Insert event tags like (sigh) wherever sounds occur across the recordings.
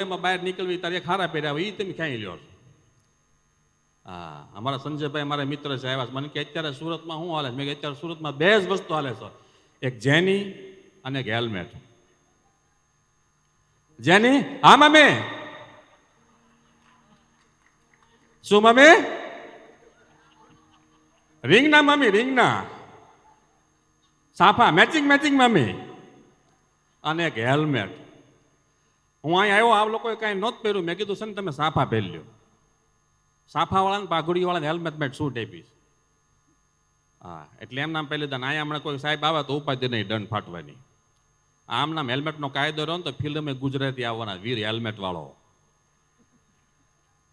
એમાં બહાર નીકળવી તારે ખારા પહેર્યા હોય એ તમે ક્યાંય લ્યો હા, અમારા સંજયભાઈ મારા મિત્ર છે, આવ્યા મને કે અત્યારે સુરતમાં શું હાલે મેં કે અત્યારે સુરતમાં બે જ વસ્તુ હાલે છે. એક જેની અને એક હેલ્મેટ. જેની? હા મમ્મી શું મમ્મી રિંગના મમ્મી રિંગના. સાફા મેચિંગ મેચિંગ મમ્મી અને એક હેલ્મેટ. હું અહીં આવ્યો આ લોકોએ કાંઈ નહોત પહેર્યું? મેં કીધું છે ને તમે સાફા પહેરી સાફાવાળાને, પાઘડીવાળાને હેલ્મેટ મેટ શૂટ આપીશ હા, એટલે એમ નામ પહેલી દન અહીંયા હમણાં કોઈ સાહેબ આવે તો ઉપાધિ નહીં, દંડ ફાટવાની. આમ નામ હેલ્મેટનો કાયદો રહ્યો ને તો ફિલ્મે ગુજરાતી આવવાના, વીર હેલ્મેટ વાળો.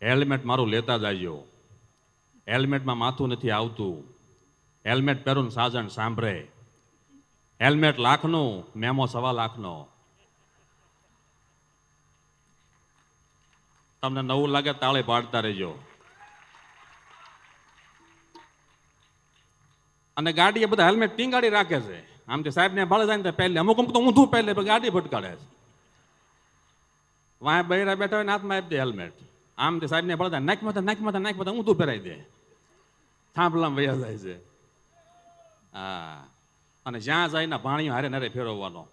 હેલ્મેટ મારું લેતા જાજો. હેલ્મેટમાં માથું નથી આવતું. હેલ્મેટ પહેરું સાજણ સાંભળે. હેલ્મેટ લાખનું, મેમો સવા લાખનો. તમને નવું લાગે તાળે પાડતા રહેજો. અને ગાડી એ બધા હેલ્મેટ ટીંગાડી રાખે છે. આમ તે સાહેબને ભાડે જાય ને પહેલે અમુક અમુક તો ઊંધું પહેલે ગાડી ભટકાડે છે. વાય બૈરા બેઠા હોય ને હાથમાં આપી દે હેલ્મેટ આમ તે સાહેબને ભાડે જાય નાખમાં નાખમાં નાખમાં ઊંધું પહેરાઈ દે. થાંભલામાં વૈયા જાય છે. હા. અને જ્યાં જાય ને ભાણીઓ હારે નારે ફેરવવાનો.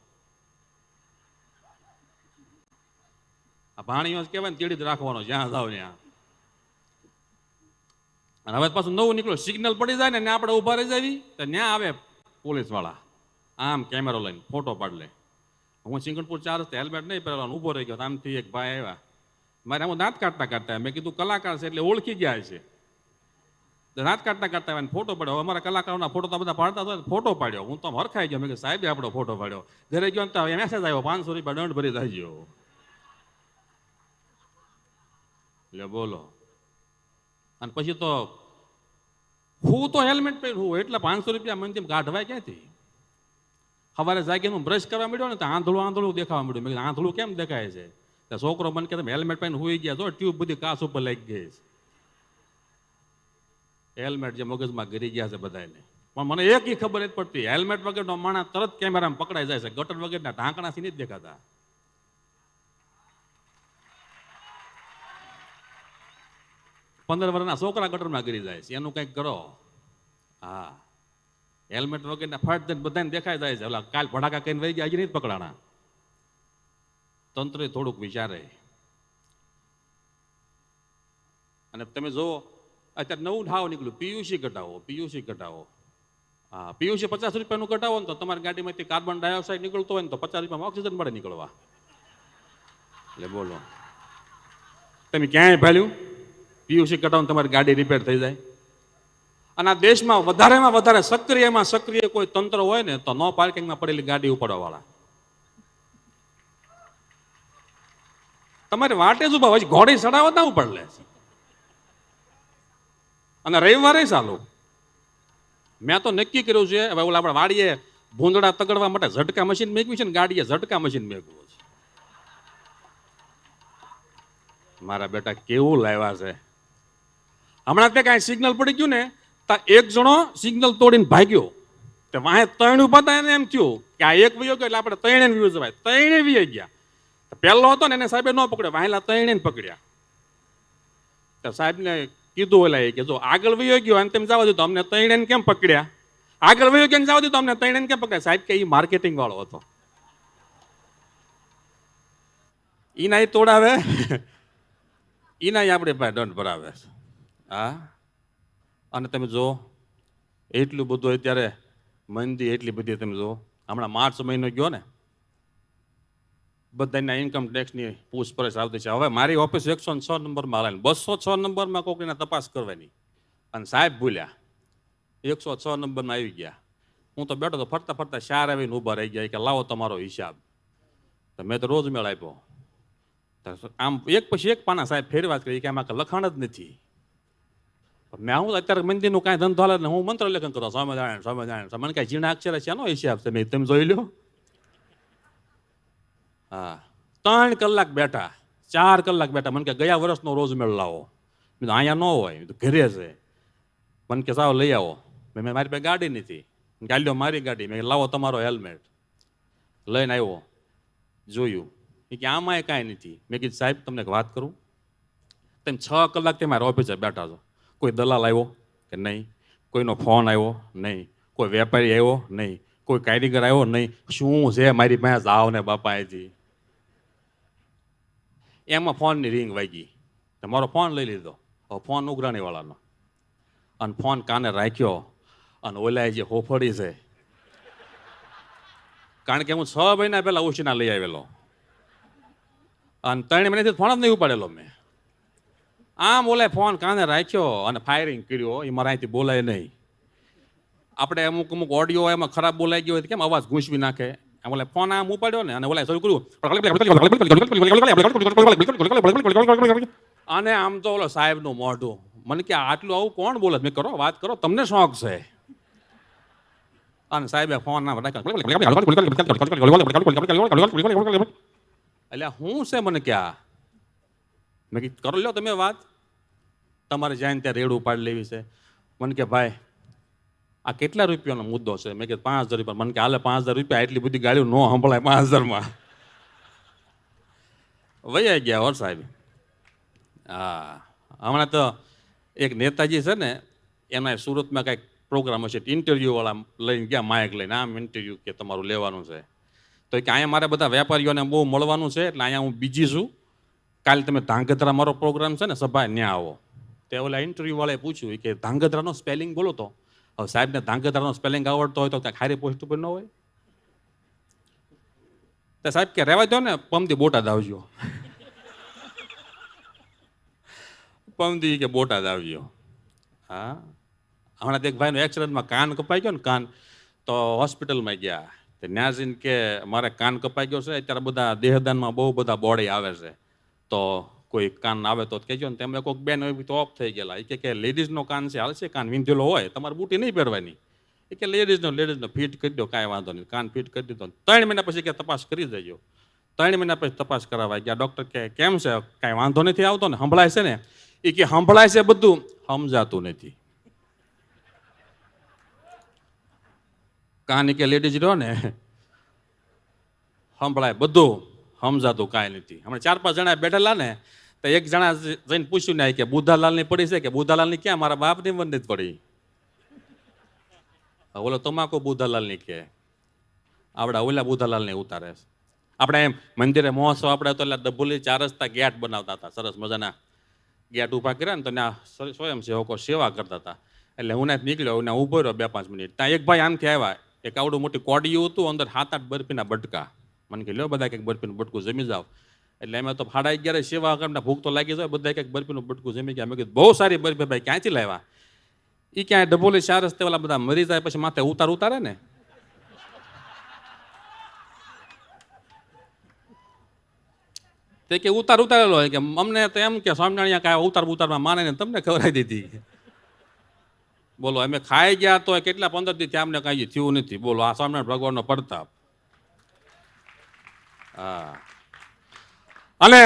આ ભાણીઓ કહેવાય ને તેડી જ રાખવાનો જ્યાં જાવ ત્યાં. અને હવે પાછું નવું નીકળ્યું, સિગ્નલ પડી જાય ને આપણે ઊભા રહી જાય તો ત્યાં આવે પોલીસવાળા. આમ કેમેરો લઈને, ફોટો પાડ હું સિંગણપુર ચાર રસ્તે હેલ્મેટ નહીં પહેરવાનું, ઊભો રહી ગયો, આમથી એક ભાઈ આવ્યા. મારે હું દાંત કાઢતા કાઢતા, મેં કીધું કલાકાર છે એટલે ઓળખી ગયા છે. દાંત કાઢતા કાઢતા આવ્યા ફોટો પાડ્યો. અમારા કલાકારોના ફોટો તો બધા પાડતા હતા ફોટો પાડ્યો. હું તો આમ હરખાઈ ગયો, મેં કીધું સાહેબે આપણો ફોટો પાડ્યો. ઘરે ગયો ને તો મેસેજ આવ્યો, પાંચસો રૂપિયા દંડ ભરી જાય એટલે બોલો. અને પછી તો હું તો હેલ્મેટ પહેરું હું એટલે પાંચસો રૂપિયા મને તેમ કાઢવાય ક્યાંથી? સવારે જાગીને હું બ્રશ કરવા મળ્યો ને તો આંધળું આંધળું દેખાવા મળ્યું મેં આંધળું કેમ દેખાય છે? તો છોકરો મને કે તમે હેલ્મેટ પહેરીને હોઈ ગયા છો, ટ્યુબ બધી કાસ ઉપર લાગી ગઈ છે. હેલ્મેટ જે મગજમાં ગરી ગયા છે બધાને પણ મને એક ખબર નથી પડતી, હેલ્મેટ વગરનો માણસ તરત કેમેરામાં પકડાઈ જાય છે. ગટર વગરના ઢાંકણાથી નથી દેખાતા. પંદર વર્ષના છોકરા ગટરમાં ગરી જાય છે. એનું કંઈક કરો. હા. હેલ્મેટ વગેરે ફાટ દઈને બધાને દેખાઈ જાય છે. ઓલા કાલ ભડાકા કહીને વહી ગયા, હજી નહીં પકડાણા. તંત્રે થોડુંક વિચારે. અને તમે જુઓ, અત્યારે નવું ઢાવ નીકળ્યું. પીયુસી ઘટાવો પીયુસી ઘટાવો હા પીયુસી પચાસ રૂપિયાનું ઘટાવો ને તો તમારી ગાડીમાંથી કાર્બન ડાયોક્સાઇડ નીકળતો હોય ને તો પચાસ રૂપિયામાં ઓક્સિજન મળે નીકળવા. એટલે બોલો. તમે ક્યાંય ભાલ્યું? પીયુસી કટાવું તમારી ગાડી રિપેર થઈ જાય. અને આ દેશમાં વધારેમાં વધારે સક્રિયમાં સક્રિય કોઈ તંત્ર હોય ને, તો નો પાર્કિંગમાં પડેલી ગાડી ઉપાડવાવાળા. તમારી વાટે જ ઊભા ઘોડી ચડાવવા ના ઉપાડ લે અને રવિવારે ચાલુ. મેં તો નક્કી કર્યું છે, હવે ઓલા આપણે વાડીએ ભૂંદડા તગડવા માટે ઝટકા મશીન મેકવી છે ને, ગાડીએ ઝટકા મશીન મેકવું છે. મારા બેટા કેવું લાવ્યા છે. હમણાં તે કાંઈ સિગ્નલ પડી ગયું ને, તો એક જણો સિગ્નલ તોડીને ભાગ્યો. તે વાહે ત્રણ ઊભા હતા એને એમ થયું કે આ એક વયો ગયો એટલે આપણે ત્રણે વ્યૂ જવાય. ત્રણે વી ગયા. પહેલો હતો ને એને સાહેબે ન પકડ્યો. વાહેલા ત્રણે પકડ્યા. તો સાહેબને કીધું ઓલા કે જો આગળ વયો ગયો અને તેમ જવા દીધું અમને ત્રણે કેમ પકડ્યા? આગળ વયો ગયો જવા દીધું અમને ત્રણે કેમ પકડ્યા? સાહેબ કે એ માર્કેટિંગ વાળો હતો. ઈના એ તોડાવે. (laughs) ઈના આપણે પાસે દંડ ભરાવે. છે હા? અને તમે જો એટલું બધું અત્યારે મંદી એટલી બધી તમે જો હમણાં માર્ચ મહિનો ગયો ને, બધાના ઇન્કમ ટેક્સની પૂછપરછ આવતી છે. હવે મારી ઓફિસ એકસો છ નંબરમાં હાલે બસો છ નંબરમાં કોકરીના તપાસ કરવાની. અને સાહેબ ભૂલ્યા એકસો છ નંબરમાં આવી ગયા. હું તો બેઠો તો ફરતા ફરતા શાર આવીને ઊભા રહી ગયા, કે લાવો તમારો હિસાબ. તો મેં તો રોજ મેળ આપ્યો. આમ એક પછી એક પાના સાહેબ ફેરવા કરી કે આમાં લખાણ જ નથી. મેં હું અત્યારે મંદિરનું કાંઈ ધંધો હાલે હું મંત્ર લેખન કરતો સ્વામિનારાયણ સ્વામિનારાયણ. સ્વામી કાંઈ ઝીણા અક્ષર એનો હિસાબ છે? મેં તમે જોઈ લો હા. ત્રણ કલાક બેઠા, ચાર કલાક બેઠા. મને કે ગયા વર્ષનો રોજ મેળ લાવો. મેં અહીંયા ન હોય. તો ઘરે છે. મને કે, સાવ લઈ આવો. મેં મેં મારી પાસે ગાડી નથી. ગાડીઓ મારી ગાડી. મેં લાવો તમારો હેલ્મેટ. લઈને આવ્યો. જોયું. એ કે આમાં કાંઈ નથી. મેં કીધું, સાહેબ, તમને વાત કરું? તમે છ કલાક તે મારા ઓફિસે બેઠા છો. કોઈ દલાલ આવ્યો કે નહીં? કોઈનો ફોન આવ્યો નહીં? કોઈ વેપારી આવ્યો નહીં? કોઈ કારીગર આવ્યો નહીં? શું છે મારી પાસે? જાઓ ને બાપા એમાં ફોનની રિંગ વાગી. મારો ફોન લઈ લીધો. હવે ફોન ઉઘરાણીવાળાનો. અને ફોન કાને રાખ્યો? અને ઓલાએ જે હોફળી છે. કારણ કે હું છ મહિના પહેલાં ઉછીના લઈ આવેલો. અને ત્રણ મહિનાથી ફોન જ નહીં ઉપાડેલો મેં. આમ ઓલે ફોન કાને રાખ્યો અને ફાયરિંગ કર્યો એ મારા અહીંથી બોલાય નહીં. આપણે અમુક અમુક ઓડિયો એમાં ખરાબ બોલાઈ ગયો હોય કેમ અવાજ ઘૂંસવી નાખે? ઓલે ફોન આમ ઉપાડ્યો ને, અને ઓલા શરૂ કર્યું. અને આમ તો ઓલો સાહેબનું મોઢું. મને કે આટલું આવું કોણ બોલે? મેં કરો, વાત કરો, તમને શોખ છે. અને સાહેબે ફોન ના એટલે હું છે મને ક્યાં મેં કીધું, કરો લ્યો તમે વાત. તમારે જાય ત્યાં રેડ ઉપાડી લેવી છે. મને કે, ભાઈ, આ કેટલા રૂપિયાનો મુદ્દો છે? મેં કીધું, પાંચ હજાર રૂપિયા. મને કે, હાલે, પાંચ હજાર રૂપિયા એટલી બધી ગાડીઓ ન સંભળાય પાંચ હજારમાં. વૈયા ગયા હોર સાહેબ. હા, હમણાં તો એક નેતાજી છે ને એના સુરતમાં કાંઈક પ્રોગ્રામ હશે, ઇન્ટરવ્યૂવાળા લઈને ગયા માયક લઈને, આમ ઇન્ટરવ્યૂ કે તમારું લેવાનું છે. તો કે, અહીંયા મારે બધા વેપારીઓને બહુ મળવાનું છે, એટલે અહીંયા હું બીજી છું. કાલે તમે ધાંગધ્રા મારો પ્રોગ્રામ છે ને, સભા ત્યાં આવો. તે ઓલા ઇન્ટરવ્યૂવાળાએ પૂછ્યું કે, ધાંગધ્રાનો સ્પેલિંગ બોલો તો. હવે સાહેબને ધાંગધ્રાનો સ્પેલિંગ આવડતો હોય તો ત્યાં ખારી પોસ્ટ ઉપર ન હોય. તો સાહેબ કે રહેવા દો ને, પમદી બોટાદ આવજો. પમદી કે, બોટાદ આવજો. હા. હમણાં એક ભાઈનો એક્સિડન્ટમાં કાન કપાઈ ગયો ને, કાન તો હોસ્પિટલમાં ગયા. ત્યાં જઈને કે, મારે કાન કપાઈ ગયો છે, અત્યારે બધા દેહદાનમાં બહુ બધા બોડી આવે છે. તો કોઈ કાન આવે તો કહેજો ને. તેમને કોઈક બેન હોય તો ઓફ થઈ ગયેલા. એ કે લેડીઝનો કાન છે, હાલશે. કાન વિંધેલો હોય, તમારે બુટી નહીં પહેરવાની. એ કે લેડીઝનો લેડીઝનો ફિટ કરી દો, કાંઈ વાંધો નહીં. કાન ફિટ કરી દીધો. ત્રણ મહિના પછી કે તપાસ કરી દેજો. ત્રણ મહિના પછી તપાસ કરાવવા ગયા. ડૉક્ટર કે કેમ છે? કાંઈ વાંધો નથી આવતો ને? સંભળાય છે ને? એ કે સંભળાય છે બધું. સમજાતું નથી. કાન કે લેડીઝ રહ્યો ને. (laughs) સંભળાય બધું. સમજાતું કાંઈ નથી. હમણાં ચાર પાંચ જણા બેઠેલા ને, તો એક જણા જઈને પૂછ્યું ને કે બુધાલાલની પડી છે કે બુધાલાલની ક્યાં? મારા બાપની બંને જ પડી. ઓલો તમાકુ બુધાલાલની કે? આપણા ઓલા બુધાલાલને ઉતારે આપણે એમ મંદિરે મહોત્સવ આપણે તો એટલે ડબુલી ચાર રસ્તા ગેટ બનાવતા હતા. સરસ મજાના ગેટ ઊભા કર્યા ને તો ત્યાં સ્વયંસેવકો સેવા કરતા હતા. એટલે હું નીકળ્યો ત્યાં ઊભો રહ્યો બે પાંચ મિનિટ. ત્યાં એક ભાઈ આમથી આવ્યા. એક આવડું મોટી કોડિયું હતું, અંદર સાત આઠ બરફીના બટકા. મને કે લ્યો બધા કંઈક બરફીનું બટકું જમી જાવ એટલે એમાં તો સાડા અગિયારે સેવા કરીને ભૂખ તો લાગી જાય, બધા કંઈક બરફીનું બટકું જમી ગયા. મેં કીધું, બહુ સારી બરફી ભાઈ, ક્યાંથી લાવ્યા? એ ક્યાંય ડબોલી ચાર રસ્તે વાળા બધા મરી જાય, પછી માથે ઉતાર ઉતારે ને. તે કે ઉતાર ઉતારેલો કે, અમને તો એમ કે સ્વામિનારાયણ કાંઈ ઉતાર ઉતારમાં માને ને તમને ખવડાવી દીધી. બોલો, અમે ખાઈ ગયા તો કેટલા પંદર દી ત્યાં અમને કાંઈ થયું નથી. બોલો, આ સ્વામિનારાયણ ભગવાનનો પ્રતાપ. હા. અને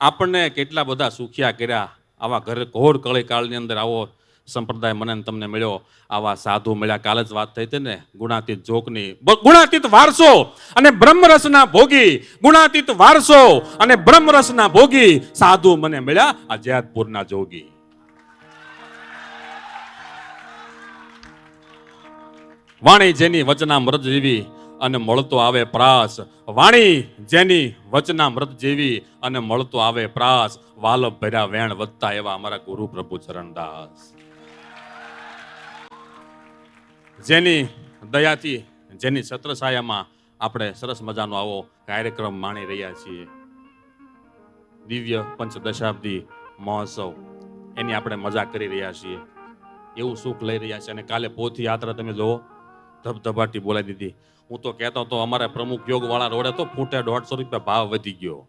આપણને કેટલા બધા સુખિયા કર્યા આવા ઘર ઘોર કળી કાળની અંદર આવો સંપ્રદાય મને તમને મળ્યો. આવા સાધુ મળ્યા. કાલે જ વાત થઈ હતી ને, ગુણાતીત જોકની ગુણાતીત વારસો અને બ્રહ્મરસના ભોગી. ગુણાતીત વારસો અને બ્રહ્મરસના ભોગી સાધુ મને મળ્યા આ જયતપુરના જોગી. વાણી જેની વચના મૃત જેવી અને મળતો આવે પ્રાસ. વાણી જેની વચના મૃત જેવી અને મળતો આવે પ્રાસ. વાલભ ભર્યા વેણ વધતા એવા અમારા ગુરુ પ્રભુ ચરણદાસ. જેની દયાથી, જેની છત્રછાયામાં આપણે સરસ મજાનો આવો કાર્યક્રમ માણી રહ્યા છીએ. દિવ્ય પંચદશાબ્દી મહોત્સવ. એની આપણે મજા કરી રહ્યા છીએ. એવું સુખ લઈ રહ્યા છે અને કાલે પોથી યાત્રા તમે જુઓ. ધબધબાટી બોલાવી દીધી. હું તો કહેતો તો અમારે પ્રમુખ યોગવાળા રોડે તો ફૂટે દોઢસો રૂપિયા ભાવ વધી ગયો.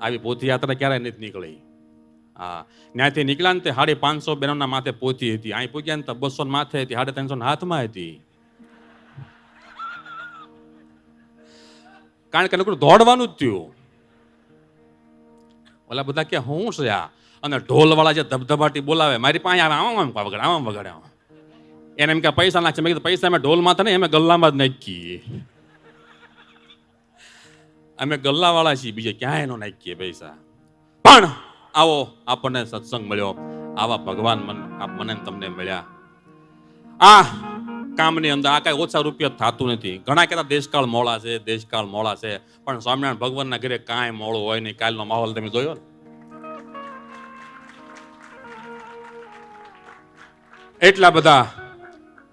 આવી પોથીયાત્રા ક્યારેય ક્યારે નથી નીકળી. હા ત્યાંથી નીકળ્યા ને તે સાડી પાંચસો બહેનોના માથે પોથી હતી. અહીં પૂગ્યા ને તો બસો માથે હતી સાડી ત્રણસો હાથમાં હતી. કારણ કે લોકો દોડવાનું જ થયું. ઓલા બધા કે, હું છે આ અને ઢોલવાળા જે ધબધબાટી બોલાવે, મારી પાસે આમ આમ વગાડે આમ વગાડે, આમ. એને એમ કે પૈસા નાખશે મેં કીધું, પૈસા અમે ઢોલ માથે નહીં, અમે ગલ્લામાં જ નાખીએ. અમે ગલ્લાવાળા છીએ, બીજે ક્યાંય નો નાખીએ પૈસા. પણ આવો આપણને સત્સંગ મળ્યો. આવા ભગવાન મન, આપ મને ને તમને મળ્યા. આ કામની અંદર આ કાંઈ ઓછા રૂપિયા થતું નથી. ઘણા કહેતા દેશકાળ મોળા છે, દેશકાળ મોળા છે. પણ સ્વામિનારાયણ ભગવાનના ઘરે કાંઈ મોળું હોય નહીં. કાલનો માહોલ તમે જોયો ને? એટલા બધા